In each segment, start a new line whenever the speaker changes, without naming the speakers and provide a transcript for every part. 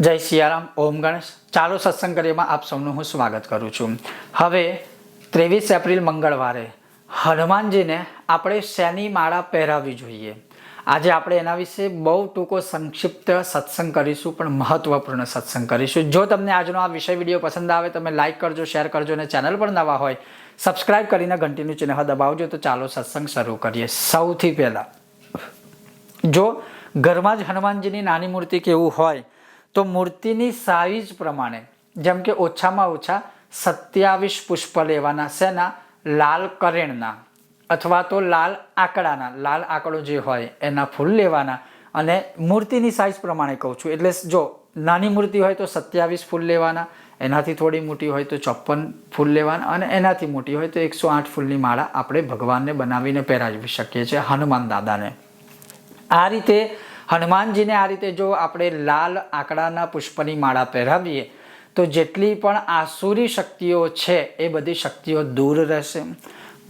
જય સિયારામ, ઓમ ગણેશ. ચાલો સત્સંગ કરીમાં આપ સૌનું હું સ્વાગત કરું છું. હવે ત્રેવીસ એપ્રિલ મંગળવારે હનુમાનજીને આપણે શેની માળા પહેરાવવી જોઈએ? આજે આપણે એના વિશે બહુ ટૂંકો સંક્ષિપ્ત સત્સંગ કરીશું, પણ મહત્વપૂર્ણ સત્સંગ કરીશું. જો તમને આજનો આ વિષય વીડિયો પસંદ આવે, તમે લાઇક કરજો, શેર કરજો અને ચેનલ પર નવા હોય, સબસ્ક્રાઇબ કરીને ઘંટીનું ચિહ્ન દબાવજો. તો ચાલો સત્સંગ શરૂ કરીએ. સૌથી પહેલાં જો ઘરમાં જ હનુમાનજીની નાની મૂર્તિ કેવું હોય તો મૂર્તિની સાઈઝ પ્રમાણે, જેમ કે ઓછામાં ઓછા સત્યાવીસ પુષ્પ લેવાના શેના, લાલ કરેણના, અથવા તો લાલ આંકડાના, લાલ આંકડો જે હોય એના ફૂલ લેવાના. અને મૂર્તિની સાઈઝ પ્રમાણે કહું છું, એટલે જો નાની મૂર્તિ હોય તો સત્યાવીસ ફૂલ લેવાના, એનાથી થોડી મોટી હોય તો ચોપન ફૂલ લેવાના, અને એનાથી મોટી હોય તો એકસો આઠ ફૂલની માળા આપણે ભગવાનને બનાવીને પહેરાવી શકીએ છીએ હનુમાન દાદાને. આ રીતે હનુમાનજીને આ રીતે જો આપણે લાલ આંકડાના પુષ્પની માળા પહેરાવીએ, તો જેટલી પણ આસુરી શક્તિઓ છે એ બધી શક્તિઓ દૂર રહેશે.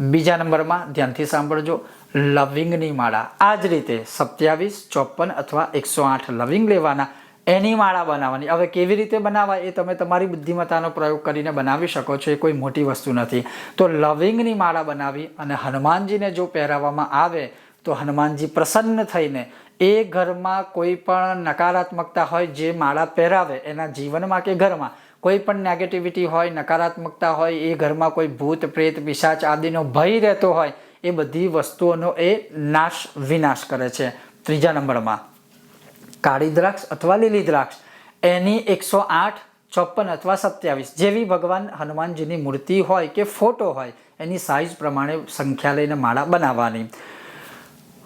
બીજા નંબરમાં ધ્યાનથી સાંભળજો, લવિંગની માળા. આ જ રીતે સત્યાવીસ, ચોપન અથવા એકસો આઠ લવિંગ લેવાના, એની માળા બનાવવાની. હવે કેવી રીતે બનાવવા એ તમે તમારી બુદ્ધિમત્તાનો પ્રયોગ કરીને બનાવી શકો છો, એ કોઈ મોટી વસ્તુ નથી. તો લવિંગની માળા બનાવી અને હનુમાનજીને જો પહેરાવવામાં આવે તો હનુમાનજી પ્રસન્ન થઈને એ ઘરમાં કોઈ પણ નકારાત્મકતા હોય જે માળા પહેરાવે એના જીવનમાં કે ઘરમાં, કોઈ પણ નેગેટિવિટી હોય, નકારાત્મકતા હોય, એ ઘરમાં કોઈ ભૂત, પ્રેત, પિશાચ આદિનો ભય રહેતો હોય, એ બધી વસ્તુઓનો એ નાશ, વિનાશ કરે છે. ત્રીજા નંબરમાં, કાળી દ્રાક્ષ અથવા લીલી દ્રાક્ષ, એની એકસો આઠ ચોપન અથવા સત્યાવીસ જેવી ભગવાન હનુમાનજીની મૂર્તિ હોય કે ફોટો હોય, એની સાઇઝ પ્રમાણે સંખ્યા લઈને માળા બનાવવાની.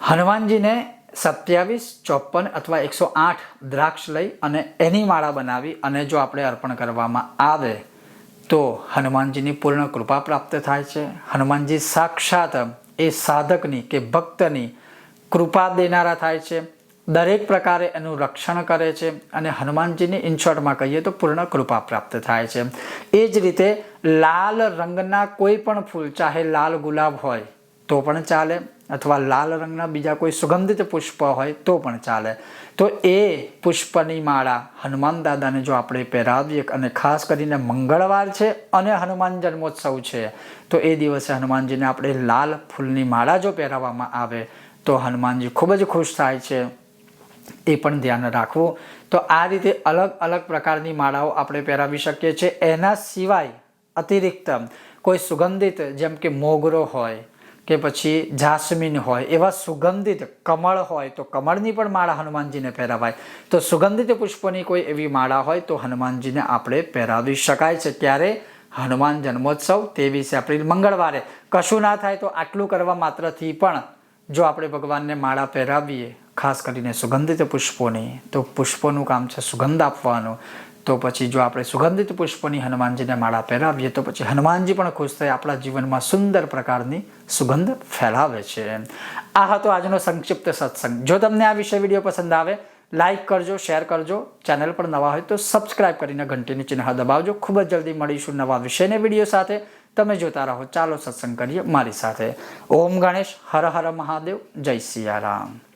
હનુમાનજીને સત્યાવીસ ચોપન અથવા એકસો આઠ દ્રાક્ષ લઈ અને એની માળા બનાવી અને જો આપણે અર્પણ કરવામાં આવે, તો હનુમાનજીની પૂર્ણ કૃપા પ્રાપ્ત થાય છે. હનુમાનજી સાક્ષાત એ સાધકની કે ભક્તની કૃપા દેનારા થાય છે. દરેક પ્રકારે એનું રક્ષણ કરે છે અને હનુમાનજીની ઇનશોર્ટમાં કહીએ તો પૂર્ણ કૃપા પ્રાપ્ત થાય છે. એ જ રીતે લાલ રંગના કોઈ પણ ફૂલ, ચાહે લાલ ગુલાબ હોય, તો પણ ચાલે. અથવા લાલ રંગના બીજા કોઈ સુગંધિત પુષ્પ હોય તો પણ ચાલે. તો એ પુષ્પની માળા હનુમાન દાદાને જો આપણે પહેરાવીએ અને ખાસ કરીને મંગળવાર છે અને હનુમાન જન્મોત્સવ છે, તો એ દિવસે હનુમાનજીને આપણે લાલ ફૂલની માળા જો પહેરાવવામાં આવે, તો હનુમાનજી ખૂબ જ ખુશ થાય છે. એ પણ ધ્યાન રાખવું. તો આ રીતે અલગ અલગ પ્રકારની માળાઓ આપણે પહેરાવી શકીએ છીએ. એના સિવાય અતિરિક્ત કોઈ સુગંધિત જેમ કે મોગરો હોય કે પછી જાસ્મીન હોય, એવા સુગંધિત કમળ હોય, તો કમળની પણ માળા હનુમાનજીને પહેરાવાય. તો સુગંધિત પુષ્પોની કોઈ એવી માળા હોય, તો હનુમાનજીને આપણે પહેરાવી શકાય છે. ત્યારે હનુમાન જન્મોત્સવ ત્રેવીસ એપ્રિલ મંગળવારે. કશું ના થાય તો આટલું કરવા માત્રથી પણ જો આપણે ભગવાનને માળા પહેરાવીએ ખાસ કરીને સુગંધિત પુષ્પોની, તો પુષ્પોનું કામ છે સુગંધ આપવાનું. તો પછી જો આપણે સુગંધિત પુષ્પોની હનુમાનજીને માળા પહેરાવીએ, તો પછી હનુમાનજી પણ ખુશ થઈ આપણા જીવનમાં સુંદર પ્રકારની સુગંધ ફેલાવે છે. આ હતો આજનો સંક્ષિપ્ત સત્સંગ. જો તમને આ વિષય વીડિયો પસંદ આવે, લાઈક કરજો, શેર કરજો. ચેનલ પર નવા હોય તો સબસ્ક્રાઇબ કરીને ઘંટીની ચિહ્ન દબાવજો. ખૂબ જ જલ્દી મળીશું નવા વિષયને વીડિયો સાથે. તમે જોતા રહો. ચાલો સત્સંગ કરીએ મારી સાથે. ઓમ ગણેશ, હર હર મહાદેવ. જય સિયારામ.